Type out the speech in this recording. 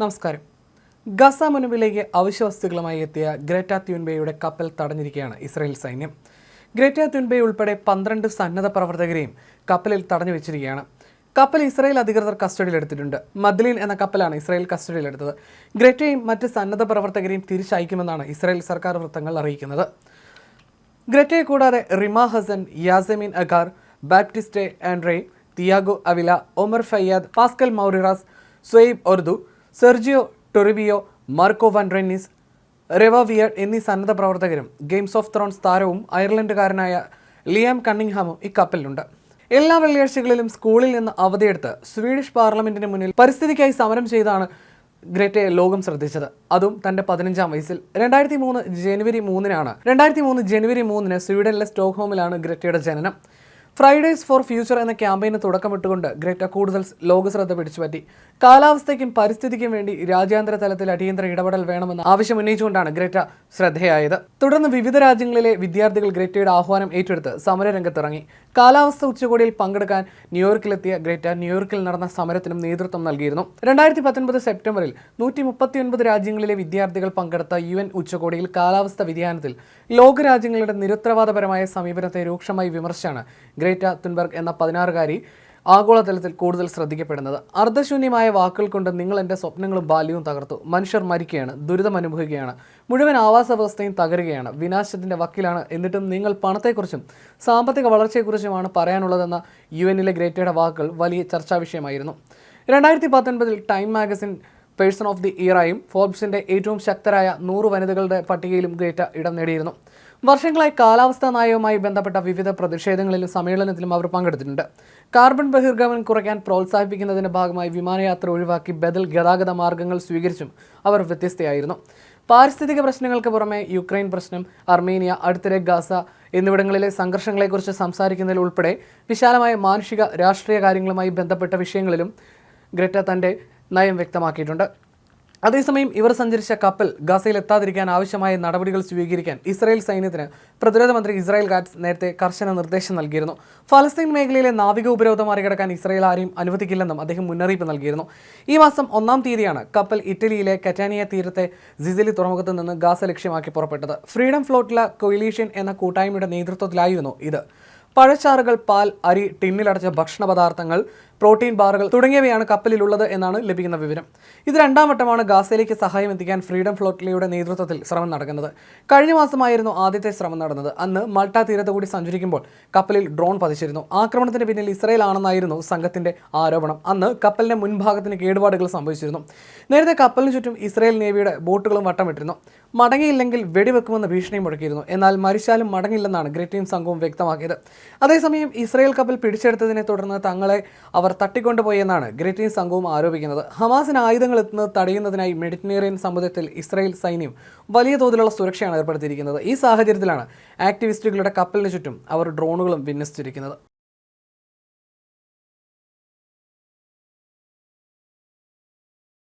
നമസ്കാരം. ഗസ മുനമ്പിലേക്ക് അവശ്യവസ്തുക്കളുമായി എത്തിയ ഗ്രേറ്റ ത്യൂൻബേയുടെ കപ്പൽ തടഞ്ഞിരിക്കുകയാണ് ഇസ്രായേൽ സൈന്യം. ഗ്രേറ്റ ത്യൂൻബേ ഉൾപ്പെടെ പന്ത്രണ്ട് സന്നദ്ധ പ്രവർത്തകരെയും കപ്പലിൽ തടഞ്ഞു വെച്ചിരിക്കുകയാണ്. കപ്പൽ ഇസ്രായേൽ അധികൃതർ കസ്റ്റഡിയിലെടുത്തിട്ടുണ്ട്. മദ്ലീൻ എന്ന കപ്പലാണ് ഇസ്രായേൽ കസ്റ്റഡിയിലെടുത്തത്. ഗ്രേറ്റയും മറ്റ് സന്നദ്ധ പ്രവർത്തകരെയും തിരിച്ചയക്കുമെന്നാണ് ഇസ്രായേൽ സർക്കാർ വൃത്തങ്ങൾ അറിയിക്കുന്നത്. ഗ്രേറ്റയെ കൂടാതെ Rima Hassan Yasemin Acar Baptiste Andre Thiago Avila Omar Faiad Pascal Maurieras Suayb Ordu Sergio Toribio Marco van Rennes Reva വിയഡ് എന്നീ സന്നദ്ധ പ്രവർത്തകരും ഗെയിംസ് ഓഫ് ത്രോൺസ് താരവും അയർലൻഡുകാരനായ ലിയാം കണ്ണിംഗ്ഹാമും ഇക്കപ്പലിലുണ്ട് എല്ലാ വെള്ളിയാഴ്ചകളിലും സ്കൂളിൽ നിന്ന് അവധിയെടുത്ത് സ്വീഡിഷ് പാർലമെന്റിന് മുന്നിൽ പരിസ്ഥിതിക്കായി സമരം ചെയ്താണ് ഗ്രേറ്റയെ ലോകം ശ്രദ്ധിച്ചത്. അതും തന്റെ പതിനഞ്ചാം വയസ്സിൽ. രണ്ടായിരത്തി മൂന്ന് ജനുവരി മൂന്നിനാണ്. രണ്ടായിരത്തി മൂന്ന് ജനുവരി മൂന്നിന് സ്വീഡനിലെ സ്റ്റോക്ക്ഹോമിലാണ് ഗ്രേറ്റയുടെ ജനനം. ഫ്രൈഡേസ് ഫോർ ഫ്യൂച്ചർ എന്ന ക്യാമ്പയിന് തുടക്കമിട്ടുകൊണ്ട് ഗ്രേറ്റ കൂടുതൽ ലോക ശ്രദ്ധ പിടിച്ചുപറ്റി. കാലാവസ്ഥയ്ക്കും പരിസ്ഥിതിക്കും വേണ്ടി രാജ്യാന്തര തലത്തിൽ അടിയന്തര ഇടപെടൽ വേണമെന്ന് ആവശ്യം ഉന്നയിച്ചുകൊണ്ടാണ് ഗ്രേറ്റ ശ്രദ്ധയായത്. തുടർന്ന് വിവിധ രാജ്യങ്ങളിലെ വിദ്യാർത്ഥികൾ ഗ്രേറ്റയുടെ ആഹ്വാനം ഏറ്റെടുത്ത് സമരരംഗത്തിറങ്ങി. കാലാവസ്ഥ ഉച്ചകോടിയിൽ പങ്കെടുക്കാൻ ന്യൂയോർക്കിലെത്തിയ ഗ്രേറ്റ ന്യൂയോർക്കിൽ നടന്ന സമരത്തിനും നേതൃത്വം നൽകിയിരുന്നു. രണ്ടായിരത്തി പത്തൊൻപത് സെപ്റ്റംബറിൽ നൂറ്റി മുപ്പത്തിയൊൻപത് രാജ്യങ്ങളിലെ വിദ്യാർത്ഥികൾ പങ്കെടുത്ത യു എൻ ഉച്ചകോടിയിൽ കാലാവസ്ഥ വ്യതിയാനത്തിൽ ലോകരാജ്യങ്ങളുടെ നിരുത്തരവാദപരമായ സമീപനത്തെ രൂക്ഷമായി വിമർശിച്ചാണ് ഗ്രേറ്റ തുൻബർഗ് എന്ന പതിനാറുകാരി ആഗോളതലത്തിൽ കൂടുതൽ ശ്രദ്ധിക്കപ്പെടുന്നത്. അർദ്ധശൂന്യമായ വാക്കുകൾ കൊണ്ട് നിങ്ങൾ എന്റെ സ്വപ്നങ്ങളും ബാല്യവും തകർത്തു. മനുഷ്യർ മരിക്കുകയാണ് ദുരിതം അനുഭവിക്കുകയാണ് മുഴുവൻ ആവാസ വ്യവസ്ഥയും തകരുകയാണ് വിനാശത്തിന്റെ വക്കിലാണ്. എന്നിട്ടും നിങ്ങൾ പണത്തെക്കുറിച്ചും സാമ്പത്തിക വളർച്ചയെക്കുറിച്ചുമാണ് പറയാനുള്ളതെന്ന യു എന്നിലെ ഗ്രേറ്റയുടെ വാക്കുകൾ വലിയ ചർച്ചാ വിഷയമായിരുന്നു. രണ്ടായിരത്തി പത്തൊൻപതിൽ Time magazine person of the ഇയറായും ഫോർബ്സിന്റെ ഏറ്റവും ശക്തരായ നൂറ് വനിതകളുടെ പട്ടികയിലും ഗ്രേറ്റ ഇടം നേടിയിരുന്നു. വർഷങ്ങളായി കാലാവസ്ഥാ നയവുമായി ബന്ധപ്പെട്ട വിവിധ പ്രതിഷേധങ്ങളിലും സമ്മേളനത്തിലും അവർ പങ്കെടുത്തിട്ടുണ്ട്. കാർബൺ ബഹിർഗമനം കുറയ്ക്കാൻ പ്രോത്സാഹിപ്പിക്കുന്നതിന്റെ ഭാഗമായി വിമാനയാത്ര ഒഴിവാക്കി ബദൽ ഗതാഗത മാർഗങ്ങൾ സ്വീകരിച്ചും അവർ വ്യത്യസ്തയായിരുന്നു. പാരിസ്ഥിതിക പ്രശ്നങ്ങൾക്ക് പുറമെ യുക്രൈൻ പ്രശ്നം അർമേനിയ അടുത്തിടെ ഗാസ എന്നിവിടങ്ങളിലെ സംഘർഷങ്ങളെക്കുറിച്ച് സംസാരിക്കുന്നതിൽ ഉൾപ്പെടെ വിശാലമായ മാനുഷിക രാഷ്ട്രീയ കാര്യങ്ങളുമായി ബന്ധപ്പെട്ട വിഷയങ്ങളിലും ഗ്രറ്റ തന്റെ നയം വ്യക്തമാക്കിയിട്ടുണ്ട്. അതേസമയം ഇവർ സഞ്ചരിച്ച കപ്പൽ ഗസയിൽ എത്താതിരിക്കാൻ ആവശ്യമായ നടപടികൾ സ്വീകരിക്കാൻ ഇസ്രായേൽ സൈന്യത്തിന് പ്രതിരോധ മന്ത്രി ഇസ്രായേൽ ഗാറ്റ്സ് നേരത്തെ കർശന നിർദ്ദേശം നൽകിയിരുന്നു. ഫലസ്തീൻ മേഖലയിലെ നാവിക ഉപരോധം മറികടക്കാൻ ഇസ്രായേൽ ആരെയും അനുവദിക്കില്ലെന്നും അദ്ദേഹം മുന്നറിയിപ്പ് നൽകിയിരുന്നു. ഈ മാസം ഒന്നാം തീയതിയാണ് കപ്പൽ ഇറ്റലിയിലെ കറ്റാനിയ തീരത്തെ സിസിലി തുറമുഖത്ത് നിന്ന് ഗാസ ലക്ഷ്യമാക്കി പുറപ്പെട്ടത്. ഫ്രീഡം ഫ്ലോട്ടില കൊയിലീഷ്യൻ എന്ന കൂട്ടായ്മയുടെ നേതൃത്വത്തിലായിരുന്നു ഇത്. പഴച്ചാറുകൾ പാൽ അരി ടിന്നിലടച്ച ഭക്ഷണ പദാർത്ഥങ്ങൾ പ്രോട്ടീൻ ബാറുകൾ തുടങ്ങിയവയാണ് കപ്പലിലുള്ളത് എന്നാണ് ലഭിക്കുന്ന വിവരം. ഇത് രണ്ടാം വട്ടമാണ് ഗാസയിലേക്ക് സഹായം എത്തിക്കാൻ ഫ്രീഡം ഫ്ലോട്ടിലയുടെ നേതൃത്വത്തിൽ ശ്രമം നടക്കുന്നത്. കഴിഞ്ഞ മാസമായിരുന്നു ആദ്യത്തെ ശ്രമം നടന്നത്. അന്ന് മൾട്ട തീരത്ത് കൂടി സഞ്ചരിക്കുമ്പോൾ കപ്പലിൽ ഡ്രോൺ പതിച്ചിരുന്നു. ആക്രമണത്തിന് പിന്നിൽ ഇസ്രയേൽ ആണെന്നായിരുന്നു സംഘത്തിന്റെ ആരോപണം. അന്ന് കപ്പലിന്റെ മുൻഭാഗത്തിന് കേടുപാടുകൾ സംഭവിച്ചിരുന്നു. നേരത്തെ കപ്പലിന് ചുറ്റും ഇസ്രയേൽ നേവിയുടെ ബോട്ടുകളും വട്ടമിട്ടിരുന്നു. മടങ്ങിയില്ലെങ്കിൽ വെടിവെക്കുമെന്ന് ഭീഷണി മുഴക്കിയിരുന്നു. എന്നാൽ മരിച്ചാലും മടങ്ങില്ലെന്നാണ് ഗ്രിറ്റീൻ സംഘവും വ്യക്തമാക്കിയത്. അതേസമയം ഇസ്രയേൽ കപ്പൽ പിടിച്ചെടുത്തതിനെ തുടർന്ന് തങ്ങളെ അവർ തട്ടിക്കൊണ്ടുപോയി എന്നാണ് ഗ്രേറ്റ് ടീം സംഘവും ആരോപിക്കുന്നത്. ഹമാസിന് ആയുധങ്ങൾ എത്തുന്നത് തടയുന്നതിനായി മെഡിറ്ററേനിയൻ സമുദ്രത്തിൽ ഇസ്രായേൽ സൈന്യം വലിയ തോതിലുള്ള സുരക്ഷയാണ് ഏർപ്പെടുത്തിയിരിക്കുന്നത്. ഈ സാഹചര്യത്തിലാണ് ആക്ടിവിസ്റ്റുകളുടെ കപ്പലിന് ചുറ്റും അവർ ഡ്രോണുകളും വിന്യസിച്ചിരിക്കുന്നത്.